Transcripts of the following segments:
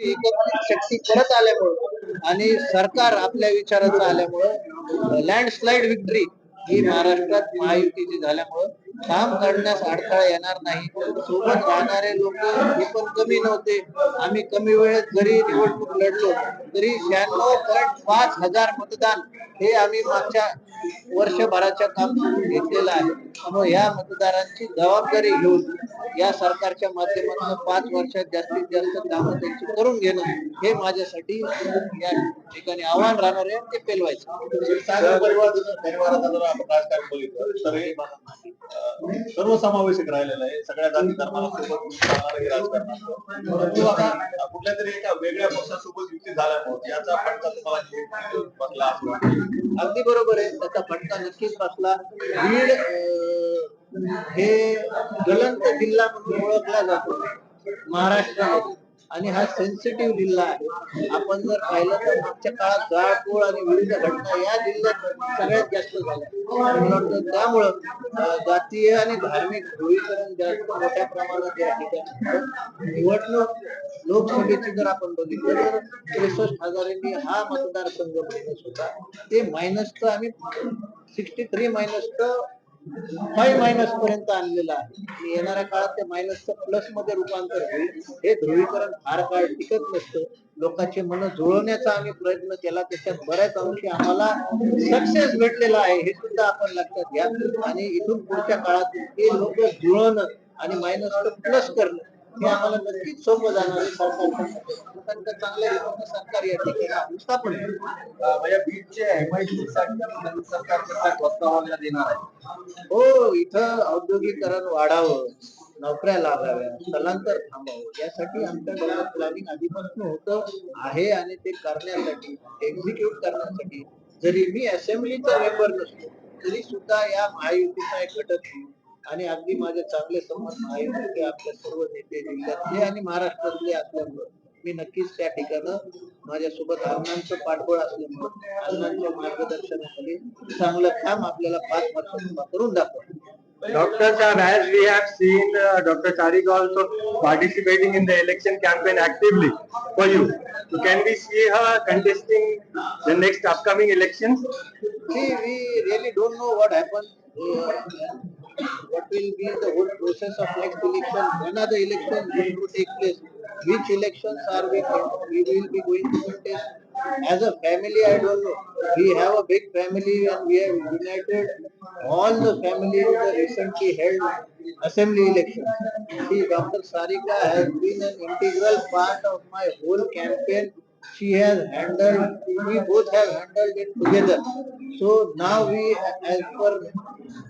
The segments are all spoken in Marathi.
एकत्रित शक्ती परत आल्यामुळं आणि सरकार आपल्या विचाराचं आल्यामुळं लँडस्लाइड विक्ट्री ही महाराष्ट्रात महायुतीची झाल्यामुळं काम करण्यास अडथळा येणार नाही. सोबत राहणारे लोक हे पण कमी नव्हते. आम्ही कमी वेळेत जरी निवडणूक लढलो तरी शहाण्णव पॉईंट पाच हजार मतदान हे आम्ही मागच्या वर्षभराच्या कामातून घेतलेलं आहे. त्यामुळे या मतदारांची जबाबदारी घेऊन या सरकारच्या माध्यमातून पाच वर्षात जास्तीत जास्त कामं त्यांची करून घेणं हे माझ्यासाठी या ठिकाणी आव्हान राहणार आहे ते पेलवायचं. राजकारण बघितलं. तर सर्वसमावेशक राहिलेला आहे. सगळ्या जाती धर्माला सोबत कुठल्या तरी एका वेगळ्या पक्षासोबत युती झाल्यामुळे याचा फटका तुम्हाला बसला असं अगदी बरोबर आहे. त्याचा फटका नक्कीच बसला. बीड हे ज्वलंत जिल्हा म्हणून ओळखला जातो. महाराष्ट्रामध्ये आणि हा सेन्सिटिव्ह जिल्हा आहे. आपण जर पाहिलं तर मागच्या काळात जाळपोळ आणि विविध घटना या जिल्ह्यात सगळ्यात जास्त झाल्या. मला वाटतं त्यामुळं जातीय आणि धार्मिक ध्रुवीकरण जास्त मोठ्या प्रमाणात या ठिकाणी निवडणूक लोकसभेची जर आपण बघितलं तर त्रेसष्ट हजारांनी हा मतदारसंघ मायनस होता. ते मायनस तर आम्ही सिक्स्टी थ्री मायनस तर फाईव्ह मायनस पर्यंत आणलेलं आहे. आणि येणाऱ्या काळात ते मायनसचं प्लसमध्ये रूपांतर होईल. हे ध्रुवीकरण फार काळ टिकत नसतं. लोकांचे मन जुळवण्याचा आम्ही प्रयत्न केला. त्याच्यात बऱ्याच अंशी आम्हाला सक्सेस भेटलेला आहे. हे सुद्धा आपण लक्षात घ्या. आणि इथून पुढच्या काळात हे लोक जुळवणं आणि मायनस प्लस करणं हे आम्हाला नक्कीच सोपं जाणार आहे. चांगल्या सरकार या ठिकाणी स्थापन बीडचे सरकार देणार आहे. हो इथं औद्योगिकरण वाढावं नोकऱ्या लागाव्या स्थलांतर थांबावं यासाठी आमच्या डोक्यात प्लॅनिंग आधीपासून होतं आहे आणि ते करण्यासाठी एक्झिक्यूट करण्यासाठी जरी मी असेंब्लीचा मेंबर नसतो तरी सुद्धा या महायुतीचा एक घटक आणि अगदी माझे चांगले संबंध महायुतीचे आपल्या सर्व नेते जिल्ह्यातले आणि महाराष्ट्रातले असल्यामुळं. मी नक्कीच त्या ठिकाणं माझ्यासोबत अण्णांचं पाठबळ असल्यामुळं अण्णांच्या मार्गदर्शनाखाली चांगलं काम आपल्याला पाच वर्षांनी करून दाखवलं Dr. Saab, as we have seen uh, Dr. Tariq also participating in the election campaign actively for you. So can we see her contesting the next upcoming elections? See, we really don't know what happens. Uh, what will be the whole process of next election? When are the elections going to take place? Which elections are we we will be going to contest? As a family, I don't know. We have a big family and we have united all the family in the recently held assembly elections. See, Dr. Sarika has been an integral part of my whole campaign she has handled, we both have handled it together. So now we, as per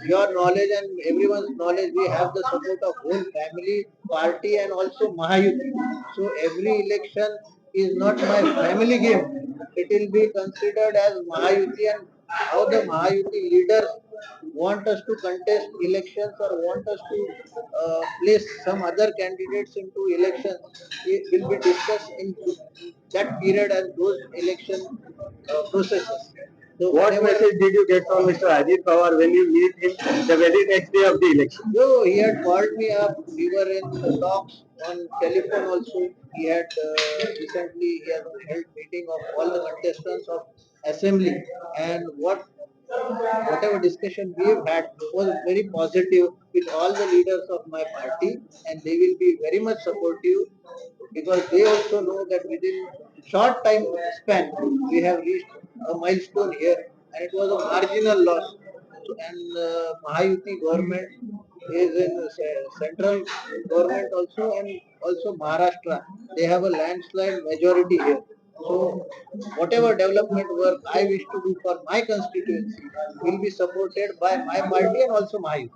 your knowledge and everyone's knowledge, we have the support of whole family, party and also Mahayuti. So every election is not my family game. It will be considered as Mahayuti and how the Mahayuti leaders want us to contest elections or want us to uh, place some other candidates into elections it will be discussed in that period and those election uh, processes. So What message did you get from Mr. Ajit Pawar when you meet him the very next day of the election? No, he had called me up. We were in the talks on telephone also. He had uh, recently he has held meeting of all the contestants of assembly and what whatever discussion we have had was very positive with all the leaders of my party and they will be very much supportive because they also know that within short time span we have reached a milestone here and it was a marginal loss and uh, Mahayuti government is in ce- central government also and also Maharashtra. They have a landslide majority here. So whatever development work I wish to do for my constituency will be supported by my party and also Mahayuti.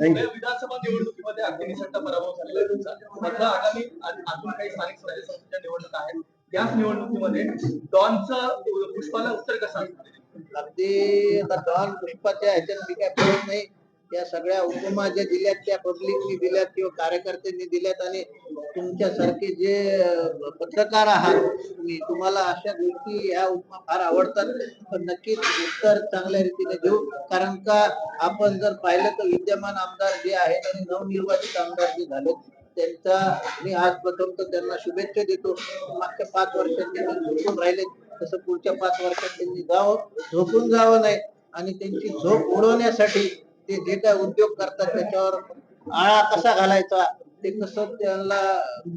Thank you. विधानसभा निवडणुकीमध्ये अग्नि निसट्टा पराभव झालेला आहे तुमचा मधलं आगामी अ- अजून काही स्थानिक स्वराज्य संस्थेच्या निवडणुका आहेत याच निवडणुकीमध्ये डॉनचं पुष्पाला उत्तर कसं असणार? अगदी आता डॉन पुष्पाच्या ह्याच्यात मी काय बोलत नाही. त्या सगळ्या उपमा ज्या दिल्यात त्या पब्लिकनी दिल्यात किंवा कार्यकर्त्यांनी दिल्यात आणि तुमच्यासारखे जे पत्रकार आहात तुम्ही तुम्हाला अशा गोष्टी ह्या उपमा फार आवडतात. पण नक्कीच उत्तर चांगल्या रीतीने देऊ. कारण का आपण जर पाहिलं तर विद्यमान आमदार जे आहेत आणि नवनिर्वाचित आमदार जे झाले त्यांचा मी आज प्रथम तर त्यांना शुभेच्छा देतो. मागच्या पाच वर्षात त्यांनी झोपून राहिले. तसं पुढच्या पाच वर्षात त्यांनी जावं झोपून जावं नाही. आणि त्यांची झोप उडवण्यासाठी ते जे काय उद्योग करतात त्याच्यावर आळा कसा घालायचा? ते कसं त्यांना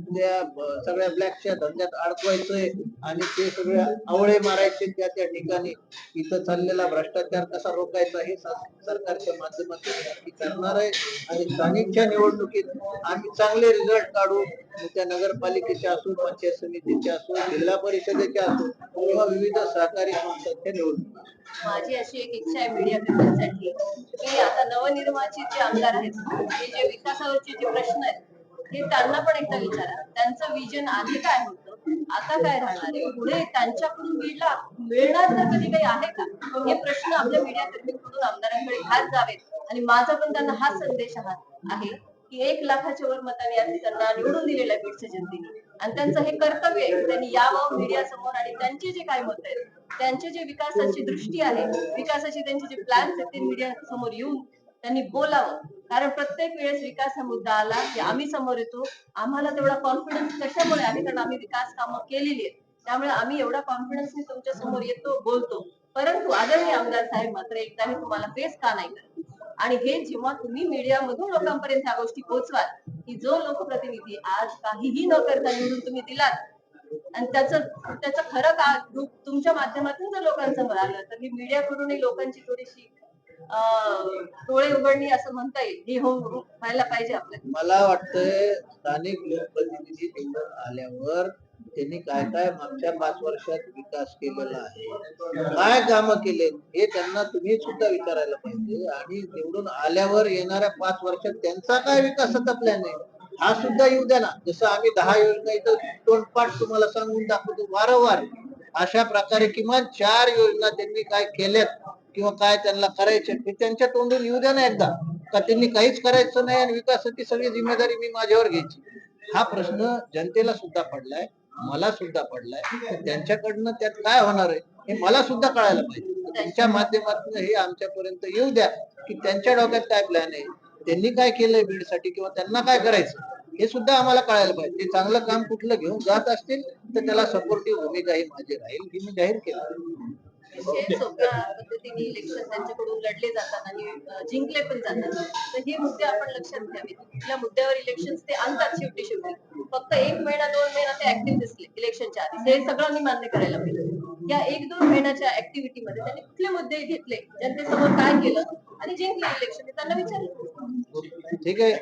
त्या सगळ्या ब्लॅकच्या धंद्यात अडकवायचंय आणि ते सगळे आवळे मारायचे त्या त्या ठिकाणी. इथं चाललेला भ्रष्टाचार कसा रोखायचा हे सरकारच्या माध्यमातून करणार आहे. आणि स्थानिकच्या निवडणुकीत आम्ही चांगले रिझल्ट काढू. त्या नगरपालिकेच्या असो पंचायत समितीच्या असो जिल्हा परिषदेच्या असो किंवा विविध सहकारी संस्थांच्या निवडणुका. माझी अशी एक इच्छा आहे मीडिया कर्त्यांसाठी की आता नवनिर्वाचित जे आमदार आहेत हे जे विकासावरचे जे प्रश्न आहेत हे त्यांना पण एकदा विचारा. त्यांचं विजन आधी काय होतं? आता काय राहणार आहे? पुढे त्यांच्याकडून बीडला मिळणार तर कधी काही आहे का? हे प्रश्न आपल्या मीडिया कर्मींकडून आमदारांकडे घात जावेत. आणि माझा पण त्यांना हा संदेश हा- आहे की एक लाखाच्या वर मताने आज त्यांना निवडून दिलेलं आहे बीडच्या जनतेने. आणि त्यांचं हे कर्तव्य आहे त्यांनी यावं मीडिया समोर आणि त्यांचे जे काय मत आहेत त्यांचे जे विकासाची दृष्टी आहे विकासाचे त्यांचे जे प्लॅन्स आहेत ते मीडिया समोर येऊन त्यांनी बोलावं. कारण प्रत्येक वेळेस विकास हा मुद्दा आला की आम्ही समोर येतो. आम्हाला तेवढा कॉन्फिडन्स कशामुळे? आहे कारण आम्ही विकास कामं केलेली आहेत. त्यामुळे आम्ही एवढा कॉन्फिडन्सने तुमच्यासमोर येतो बोलतो. परंतु आदरणीय आमदार साहेब मात्र एकदाही तुम्हाला फेस का नाही करत? आणि हे जेव्हा तुम्ही मीडिया मधून लोकांपर्यंत ह्या गोष्टी पोहोचवाल की जो लोकप्रतिनिधी आज काहीही न करता निवडून तुम्ही दिलात आणि त्याचं त्याचं खरं का तुमच्या माध्यमातून जर लोकांचं आलं तर ही मीडियाकडूनही लोकांची थोडीशी डोळे उघडणी असं म्हणता येईल. होऊन व्हायला पाहिजे आपल्याला. मला वाटतंय स्थानिक लोकप्रतिनिधी निवडून आल्यावर त्यांनी काय काय मागच्या पाच वर्षात विकास केलेला आहे काय काम केले हे त्यांना तुम्ही सुद्धा विचारायला पाहिजे. आणि निवडून आल्यावर येणाऱ्या पाच वर्षात त्यांचा काय विकासाचा प्लॅन आहे? हा सुद्धा येऊ द्या ना. जसं आम्ही दहा योजना इथं तोंडपाठ तुम्हाला सांगून दाखवतो वारंवार अशा प्रकारे किमान चार योजना त्यांनी काय केल्यात किंवा काय त्यांना करायचे ते त्यांच्या तोंडून येऊ द्या ना एकदा. का त्यांनी काहीच करायचं नाही आणि विकासाची सगळी जिम्मेदारी मी माझ्यावर घ्यायची. हा प्रश्न जनतेला सुद्धा पडलाय मला सुद्धा पडलाय. त्यांच्याकडनं त्यात काय होणार आहे हे मला सुद्धा कळायला पाहिजे. त्यांच्या माध्यमातून हे आमच्यापर्यंत येऊ द्या की त्यांच्या डोक्यात काय प्लॅन आहे त्यांनी काय केलंय बीडसाठी किंवा त्यांना काय करायचं हे सुद्धा आम्हाला कळायला पाहिजे. ते चांगलं काम कुठलं घेऊन जात असतील तर त्याला सपोर्टिव्ह भूमिका ही माझी राहील ही मी जाहीर केलं. अतिशय सोप्या पद्धतीने इलेक्शन त्यांच्याकडून लढले जातात आणि जिंकले पण जातात. तर हे मुद्दे आपण लक्षात घ्यावे कुठल्या मुद्द्यावर इलेक्शन ते आणतात शेवटी शेवटी. फक्त एक महिना दोन महिना ते ऍक्टिव्ह दिसले इलेक्शनच्या आधी हे सगळं मी मान्य करायला पाहिजे. या एक दोन महिन्याच्या ऍक्टिव्हिटी मध्ये त्यांनी कुठले मुद्दे घेतले जनतेसमोर काय केलं आणि जिंकले इलेक्शन त्यांना विचारलं. ठीक आहे.